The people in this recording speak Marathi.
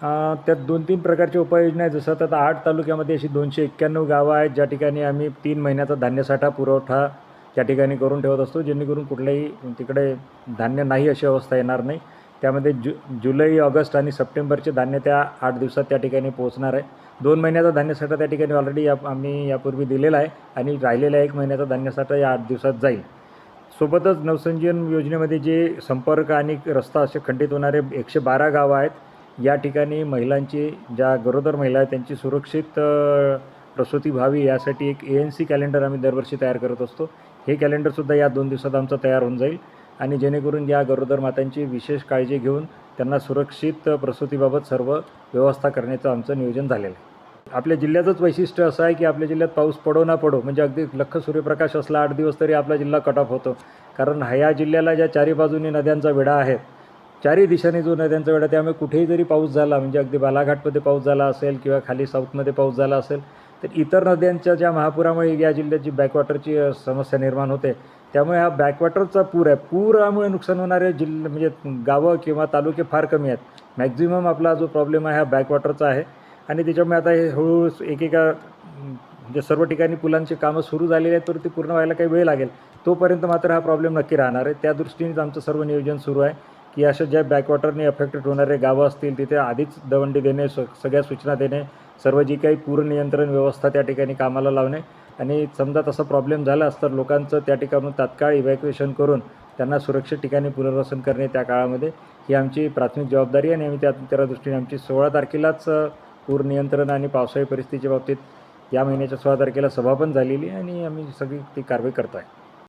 त्यात दोन तीन प्रकारच्या उपाययोजना आहेत. जसं आता आठ तालुक्यामध्ये अशी दोनशे एक्क्याण्णव गावं आहेत. ज्या ठिकाणी आम्ही तीन महिन्याचा धान्यसाठा पुरवठा त्या ठिकाणी करून ठेवत असतो. जेणेकरून कुठल्याही तिकडे धान्य नाही अशी अवस्था येणार नाही. त्यामध्ये जु जुलै ऑगस्ट आणि सप्टेंबरचे धान्य त्या आठ दिवसात त्या ठिकाणी पोहोचणार आहे. दोन महिन्याचा धान्यसाठा त्या ठिकाणी ऑलरेडी या आम्ही यापूर्वी दिलेला आहे आणि राहिलेला एक महिन्याचा धान्यसाठा या आठ दिवसात जाईल. सोबतच नवसंजीवन योजनेमध्ये जे संपर्क आणि रस्ता असे खंडित होणारे एकशे बारा गावं आहेत या ठिकाणी महिलांची ज्या गरोदर महिला आहेत त्यांची सुरक्षित प्रसूती व्हावी यासाठी एक ए एन सी कॅलेंडर आम्ही दरवर्षी तयार करत असतो. हे कॅलेंडरसुद्धा या दोन दिवसात आमचं तयार होऊन जाईल. आणि जेणेकरून या गरोदर मातांची विशेष काळजी घेऊन त्यांना सुरक्षित प्रसूतीबाबत सर्व व्यवस्था करण्याचं आमचं नियोजन झालेलं आहे. आपल्या जिल्ह्याचंच वैशिष्ट्य असं आहे की आपल्या जिल्ह्यात पाऊस पडो ना पडो म्हणजे अगदी लख सूर्यप्रकाश असला आठ दिवस तरी आपला जिल्हा कट ऑफ होतो. कारण ह्या जिल्ह्याला ज्या चारी बाजूनी नद्यांचा वेढा आहे चारही दिशांनी जो नद्यांचा वेळा त्यामुळे कुठेही जरी पाऊस झाला म्हणजे अगदी बालाघाटमध्ये पाऊस झाला असेल किंवा खाली साऊथमध्ये पाऊस झाला असेल तर इतर नद्यांच्या ज्या महापुरामुळे या जिल्ह्याची बॅकवॉटरची समस्या निर्माण होते. त्यामुळे हा बॅकवॉटरचा पूर आहे. पुरामुळे नुकसान होणारे जिल्हे म्हणजे गावं किंवा तालुके फार कमी आहेत. मॅक्झिमम आपला जो प्रॉब्लेम आहे हा बॅकवॉटरचा आहे. आणि त्याच्यामुळे आता हे हळूहळू एकेका म्हणजे सर्व ठिकाणी पुलांची कामं सुरू झालेली आहेत तर ती पूर्ण व्हायला काही वेळ लागेल. तोपर्यंत मात्र हा प्रॉब्लेम नक्की राहणार आहे. त्या दृष्टीनेच आमचं सर्व नियोजन सुरू आहे. की अशा ज्या बॅकवॉटरने अफेक्टेड होणारे गावं असतील तिथे आधीच दवंडी देणे स सगळ्या सूचना देणे सर्व जी काही पूर नियंत्रण व्यवस्था त्या ठिकाणी कामाला लावणे आणि समजा तसा प्रॉब्लेम झालाच तर लोकांचं त्या ठिकाणून तात्काळ इव्हॅक्युएशन करून त्यांना सुरक्षित ठिकाणी पुनर्वसन करणे त्या काळामध्ये ही आमची प्राथमिक जबाबदारी आहे. आणि आम्ही त्या त्या दृष्टीने आमची सोळा तारखेलाच पूर नियंत्रण आणि पावसाळी परिस्थितीच्या बाबतीत या महिन्याच्या सोळा तारखेला सभा पण झालेली आणि आम्ही सगळी ती कारवाई करतो आहे.